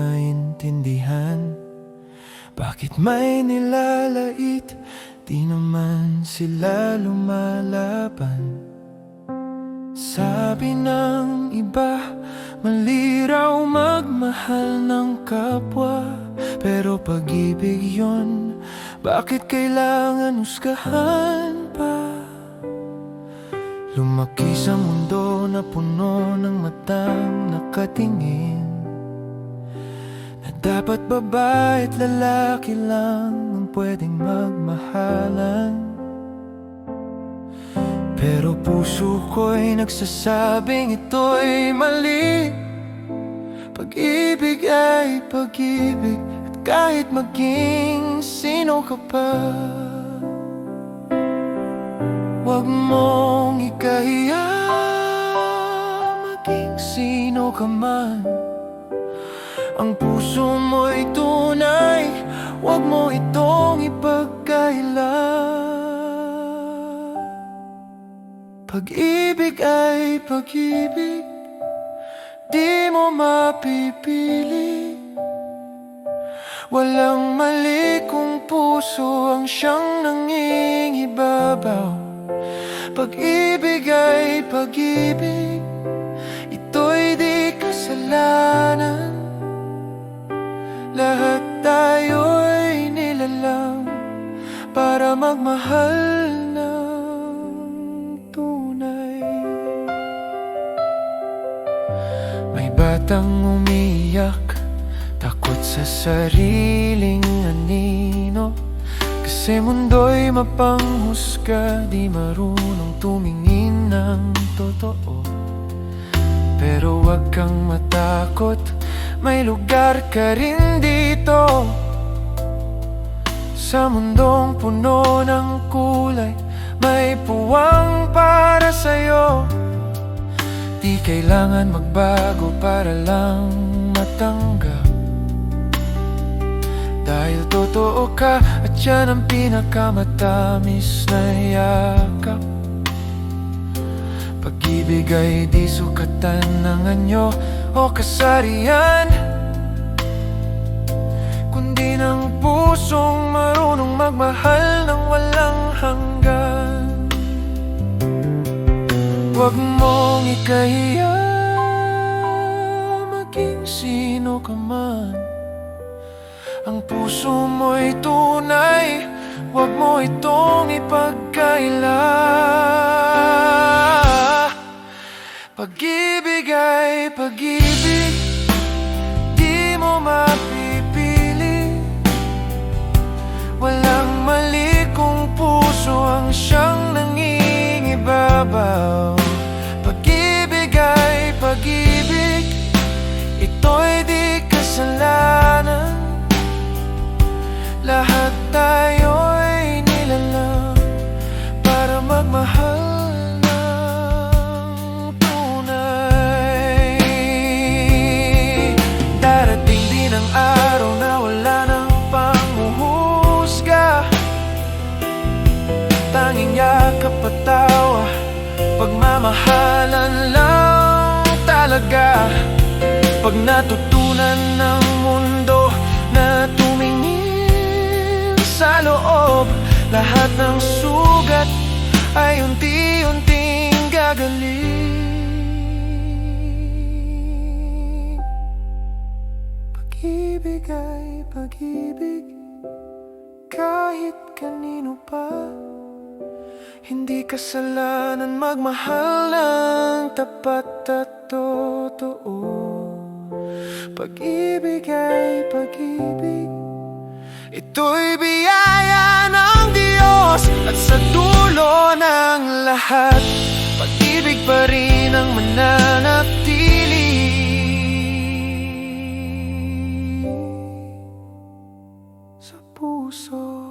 maintindihan? Bakit may nilalait? Di naman sila lumalaban. Sabi ng iba Mali raw magmahal ng kapwa. Pero pag-ibig yun Bakit kailangan husgahan pa? Lumaki sa mundo na puno ng matang nakatingin. Na dapat babae at lalaki lang ang pwedeng magmahalan? Pero puso ko'y nagsasabing ito'y mali. Pag-ibig ay pag-ibig At kahit maging sino ka pa Huwag mong ikahiya Maging sino ka man Ang puso mo'y tunay Huwag mo itong ipagkaila Pag-ibig ay pag-ibig Di mo mapipili. Walang mali kung puso ang siyang nangingibabaw. Pag-ibig ay pag-ibig Ito'y di kasalanan magmahal ng tunay. May batang umiyak Takot sa sariling anino. Kasi mundo'y mapanghusga Di marunong tumingin ng totoo. Pero wag kang matakot May lugar ka rin dito. Sa mundong puno sa'yo. Di kailangan magbago para lang matanggap. Dahil totoo ka at yan ang pinakamatamis na yakap. Pag-ibig ay di sukatan ng anyo o kasarian Kundi ng pusong marunong mong ikahiya Maging sino ka man Ang puso mo'y tunay Huwag mo itong ipagkaila Magmahal ng tunay. Darating din ang araw na wala nang panghuhusga. Tanging yakap at Pagmamahalan lang talaga. Pag natutunan ng mundo na tumingin sa loob Lahat ng sugat ay unti-unting gagaling. Pag-ibig ay pag-ibig Kahit kanino pa. Hindi kasalanan magmahal ng tapat at totoo. Pag-ibig ay pag-ibig Ito'y biyaya lahat. Pag-ibig pa rin ang mananatili. Sa puso.